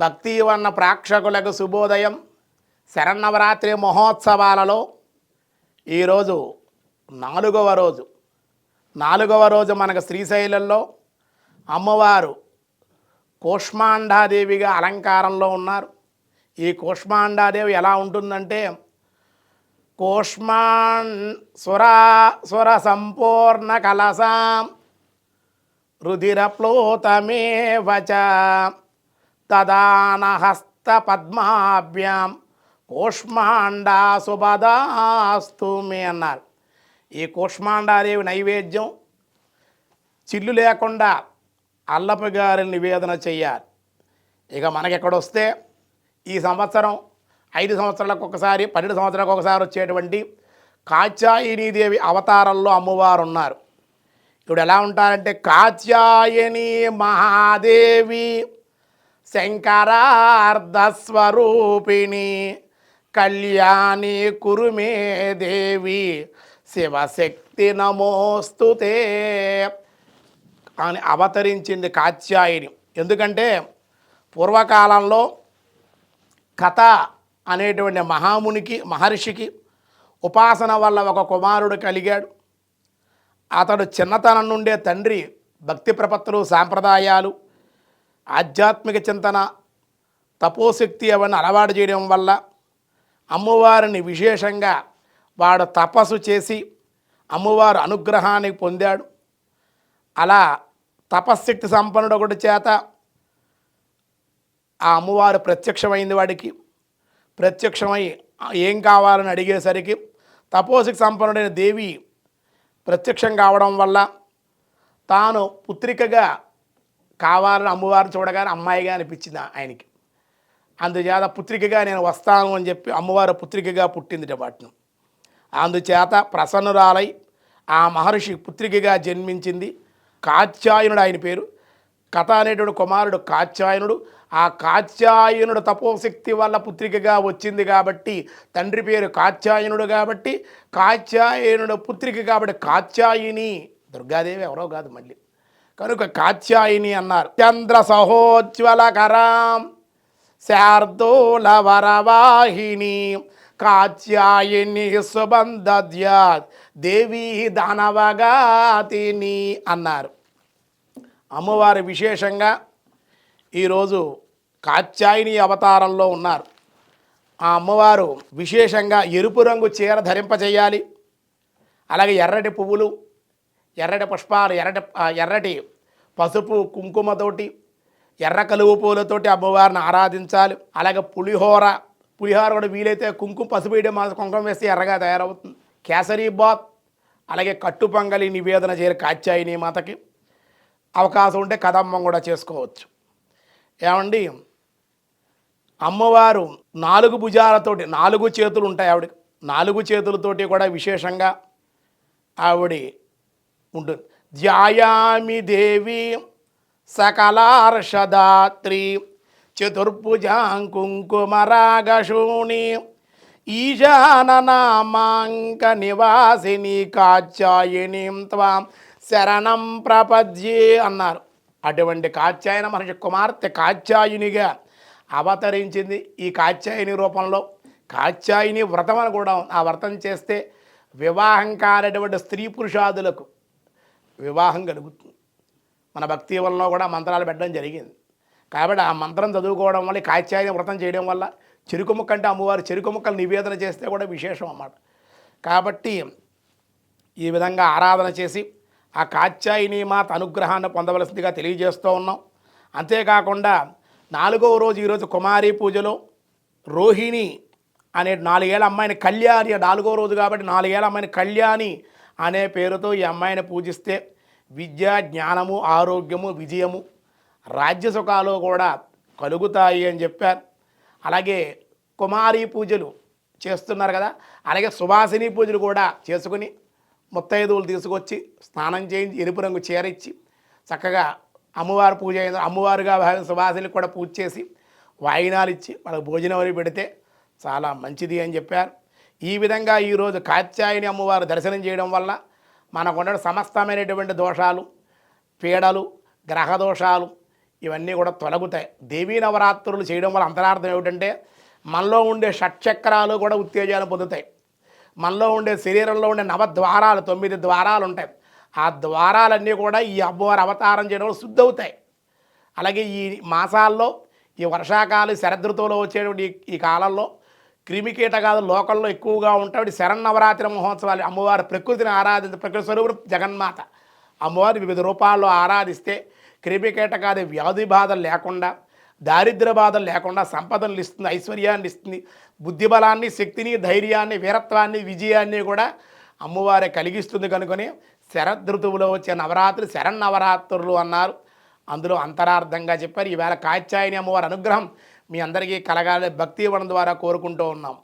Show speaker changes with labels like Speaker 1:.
Speaker 1: భక్తివన్న ప్రేక్షకులకు శుభోదయం. శరన్నవరాత్రి మహోత్సవాలలో ఈరోజు నాలుగవ రోజు. నాలుగవ రోజు మనకు శ్రీశైలంలో అమ్మవారు కూష్మాండాదేవిగా అలంకారంలో ఉన్నారు. ఈ కూష్మాండాదేవి ఎలా ఉంటుందంటే కూష్మాన్ సురా సుర సంపూర్ణ కలసాం రుధిరప్లోతమేవ తదానహస్త పద్మాభ్యాం కూష్మాండా సుభదాస్తు మే అన్నారు. ఈ కూష్మాండాదేవి నైవేద్యం చిల్లు లేకుండా అల్లపగారి నివేదన చేయాలి. ఇక మనకెక్కడొస్తే ఈ సంవత్సరం ఐదు సంవత్సరాలకు ఒకసారి పన్నెండు సంవత్సరాలకు ఒకసారి వచ్చేటువంటి కాచాయినీదేవి అవతారంలో అమ్మవారు ఉన్నారు ఇప్పుడు ఎలా ఉంటారంటే కాత్యాయని మహాదేవి శంకరార్ధస్వరూపిణి కళ్యాణి కురుమే దేవి శివశక్తి నమోస్తుతే అని అవతరించింది కాత్యాయిని. ఎందుకంటే పూర్వకాలంలో కథ అనేటువంటి మహామునికి మహర్షికి ఉపాసన వల్ల ఒక కుమారుడు కలిగాడు. అతడు చిన్నతనం నుండే తండ్రి భక్తి ప్రపత్తులు సాంప్రదాయాలు ఆధ్యాత్మిక చింతన తపోశక్తి అవన్నీ అలవాటు చేయడం వల్ల అమ్మవారిని విశేషంగా వాడు తపస్సు చేసి అమ్మవారు అనుగ్రహాన్ని పొందాడు. అలా తపశ్శక్తి సంపన్నుడు ఒకటి చేత ఆ అమ్మవారు ప్రత్యక్షమైంది వాడికి. ప్రత్యక్షమై ఏం కావాలని అడిగేసరికి తపోశక్తి సంపన్నుడైన దేవి ప్రత్యక్షం కావడం వల్ల తాను పుత్రికగా కావాలని అమ్మవారిని చూడగానే అమ్మాయిగా అనిపించింది ఆయనకి. అందుచేత పుత్రికగా నేను వస్తాను అని చెప్పి అమ్మవారు పుత్రికగా పుట్టింది వాటిని. అందుచేత ప్రసన్నురాలై ఆ మహర్షి పుత్రికగా జన్మించింది కాత్యాయనుడు ఆయన పేరు. కథ అనేటువంటి కుమారుడు కాత్యాయనుడు. ఆ కాత్యాయనుడు తపోశక్తి వల్ల పుత్రికగా వచ్చింది కాబట్టి తండ్రి పేరు కాత్యాయనుడు కాబట్టి కాత్యాయనుడు పుత్రిక కాబట్టి కాత్యాయిని. దుర్గాదేవి ఎవరో కాదు మళ్ళీ. కనుక కాత్యాయిని అన్నారు. చంద్ర సహోజ్వలకరాం శార్దూల వరవాహిని కాత్యాయిని సుబంధద్యాత్ దేవీ దానవగాతిని అన్నారు. అమ్మవారు విశేషంగా ఈరోజు కాత్యాయిని అవతారంలో ఉన్నారు. ఆ అమ్మవారు విశేషంగా ఎరుపు రంగు చీర ధరింపచేయాలి అలాగే ఎర్రటి పువ్వులు ఎర్రటి పుష్పాలు ఎర్రటి ఎర్రటి పసుపు కుంకుమతోటి ఎర్ర కలువ పూలతోటి అమ్మవారిని ఆరాధించాలి. అలాగే పులిహోర పులిహోర కూడా వీలైతే కుంకుమ పసుపు వేయడం మాత్రం కుంకుమ వేస్తే ఎర్రగా తయారవుతుంది. కేసరి బాత్ అలాగే కట్టు పొంగలి నివేదన చేయరు కాచాయిని మాతకి అవకాశం ఉంటే కదమ్మం కూడా చేసుకోవచ్చు. ఏమండి? అమ్మవారు నాలుగు భుజాలతోటి నాలుగు చేతులు ఉంటాయి ఆవిడ నాలుగు చేతులతోటి కూడా విశేషంగా ఆవిడ ఉండు ధ్యాయామి దేవి సకలార్షదాత్రి చతుర్భుజాం కుంకుమరాగశూణి ఈశాననామాంక నివాసిని కాచాయిని త్వాం శరణం ప్రపద్యే అన్నారు అటువంటి కాత్యాయన మహర్షి కుమార్తె కాత్యాయునిగా అవతరించింది ఈ కాత్యాయని రూపంలో కాత్యాయిని వ్రతం అని కూడా ఆ వ్రతం చేస్తే వివాహం కానటువంటి స్త్రీ పురుషాదులకు వివాహం కలుగుతుంది మన భక్తి వలన కూడా మంత్రాలు పెట్టడం జరిగింది. కాబట్టి ఆ మంత్రం చదువుకోవడం వల్ల ఈ వ్రతం చేయడం వల్ల చెరుకు ముక్క అంటే అమ్మవారు చెరుకు ముక్కలు నివేదన చేస్తే కూడా విశేషం అన్నమాట. కాబట్టి ఈ విధంగా ఆరాధన చేసి ఆ కాత్యాయిని మాత అనుగ్రహాన్ని పొందవలసిందిగా తెలియజేస్తూ ఉన్నాం. అంతేకాకుండా నాలుగవ రోజు ఈరోజు కుమారి పూజలో రోహిణి అనే నాలుగేళ్ళ అమ్మాయిని కళ్యాణి నాలుగో రోజు కాబట్టి నాలుగేళ్ళ అమ్మాయిని కళ్యాణి అనే పేరుతో ఈ అమ్మాయిని పూజిస్తే విద్య జ్ఞానము ఆరోగ్యము విజయము రాజ్య సుఖాలు కూడా కలుగుతాయి అని చెప్పారు. అలాగే కుమారి పూజలు చేస్తున్నారు కదా అలాగే సువాసిని పూజలు కూడా చేసుకుని ముత్తైదువులు తీసుకొచ్చి స్నానం చేయించి ఎరుపు రంగు చేరిచ్చి చక్కగా అమ్మవారు పూజ అయిన అమ్మవారుగా భావించిన సువాసినికి కూడా పూజ చేసి వాయినాలు ఇచ్చి వాళ్ళకి భోజనం అవి పెడితే చాలా మంచిది అని చెప్పారు. ఈ విధంగా ఈరోజు కాత్యాయని అమ్మవారు దర్శనం చేయడం వల్ల మనకు సమస్తమైనటువంటి దోషాలు పీడలు గ్రహ దోషాలు ఇవన్నీ కూడా తొలగుతాయి. దేవీ నవరాత్రులు చేయడం వల్ల అంతరార్థం ఏమిటంటే మనలో ఉండే షట్చక్రాలు కూడా ఉత్తేజాలు పొందుతాయి. మనలో ఉండే శరీరంలో ఉండే నవద్వారాలు తొమ్మిది ద్వారాలు ఉంటాయి. ఆ ద్వారాలన్నీ కూడా ఈ అమ్మవారి అవతారం చేయడం శుద్ధవుతాయి. శుద్ధి అవుతాయి అలాగే ఈ మాసాల్లో ఈ వర్షాకాలం శరదృతువులో వచ్చేటువంటి ఈ- ఈ కాలంలో క్రిమికీటకాలు లోకల్లో ఎక్కువగా ఉంటాయి శరన్నవరాత్రి మహోత్సవాలు అమ్మవారి ప్రకృతిని ఆరాధించ ప్రకృతి స్వరూపుడు జగన్మాత. అమ్మవారి వివిధ రూపాల్లో ఆరాధిస్తే క్రిమికీటకాది వ్యాధి బాధలు లేకుండా దారిద్ర్య బాధలు లేకుండా సంపదను ఇస్తుంది ఐశ్వర్యాన్ని ఇస్తుంది బుద్ధిబలాన్ని శక్తిని ధైర్యాన్ని వీరత్వాన్ని విజయాన్ని కూడా అమ్మవారే కలిగిస్తుంది కనుకొని శరదృతువులో వచ్చే నవరాత్రి శరన్నవరాత్రులు అన్నారు. అందులో అంతరార్థంగా చెప్పారు. ఈవేళ కాత్యాయని అమ్మవారి అనుగ్రహం మీ అందరికీ కలగాలి భక్తి ఇవ్వడం ద్వారా కోరుకుంటూ ఉన్నాం.